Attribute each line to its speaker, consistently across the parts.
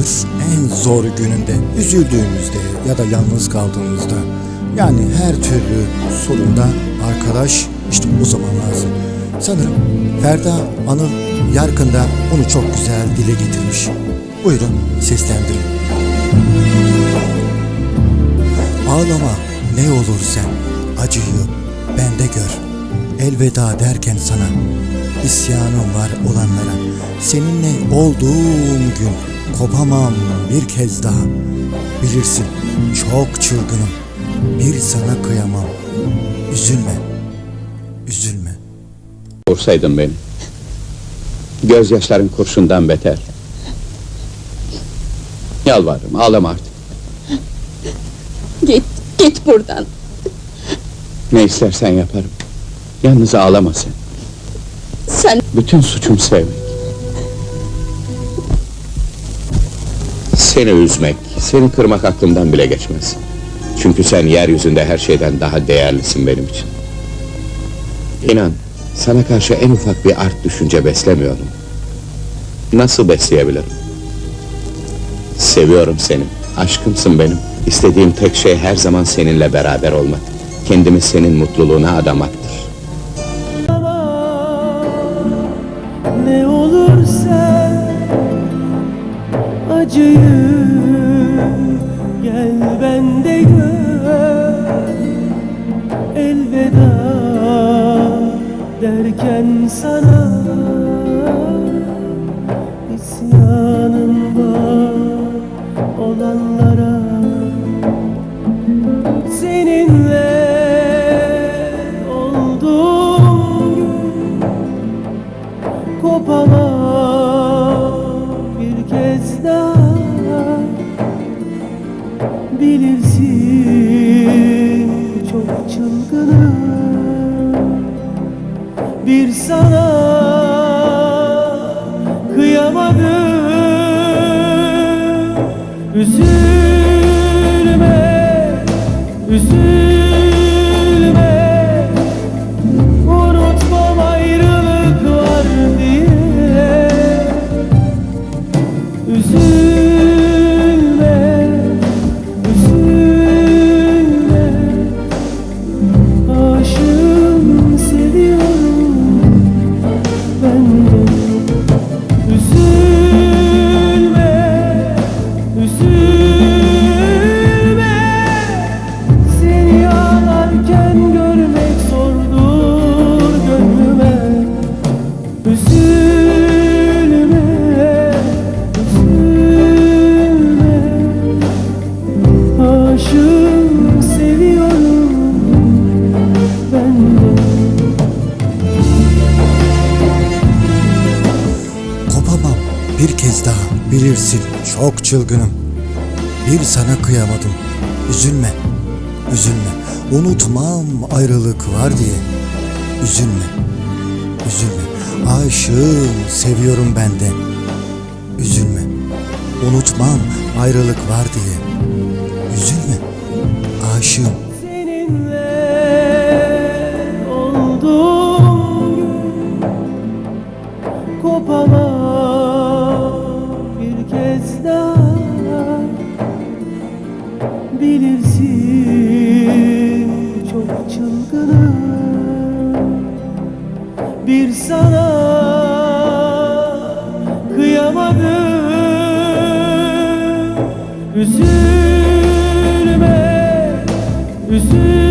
Speaker 1: yaşadığımız en zor gününde, üzüldüğümüzde ya da yalnız kaldığımızda yani her türlü sorunda arkadaş işte o zaman lazım. Sanırım Ferda Anıl Yarkın da bunu çok güzel dile getirmiş. Buyurun seslendirin. Ağlama ne olur sen acıyı bende gör. Elveda derken sana isyanım var olanlara. Seninle olduğum gün kopamam bir kez daha. Bilirsin çok çılgınım. Bir sana kıyamam. Üzülme. Üzülme.
Speaker 2: Vursaydın beni. Gözyaşların kurşundan beter. Yalvarırım ağlama artık.
Speaker 3: Git, git buradan.
Speaker 2: Ne istersen yaparım. Yalnız ağlama sen.
Speaker 3: Sen
Speaker 2: Bütün suçum sevmek. Seni üzmek, seni kırmak aklımdan bile geçmez. Çünkü sen yeryüzünde her şeyden daha değerlisin benim için. İnan, sana karşı en ufak bir art düşünce beslemiyorum. Nasıl besleyebilirim? Seviyorum seni, aşkımsın benim. İstediğim tek şey her zaman seninle beraber olmak. Kendimi senin mutluluğuna adamaktır.
Speaker 4: Sen acıyı gel bende gör. Elveda derken sana isyanım var olanlara. Seninle Bilirsin. Çok çılgınım. Bir sana kıyamadım. Üzülme, üzülme
Speaker 1: bir kez daha bilirsin çok çılgınım. Bir sana kıyamadım. Üzülme, üzülme. Unutmam ayrılık var diye. Üzülme, üzülme. Aşığım seviyorum ben de. Üzülme. Unutmam ayrılık var diye. Üzülme. Aşığım.
Speaker 4: Seninle olduğum gün bir sana kıyamadım. Üzülme, üzülme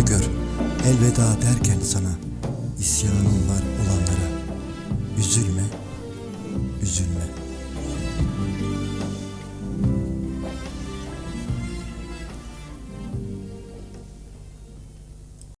Speaker 1: gözlerinde gör. Elveda derken sana isyanım var olanlara. Üzülme, üzülme.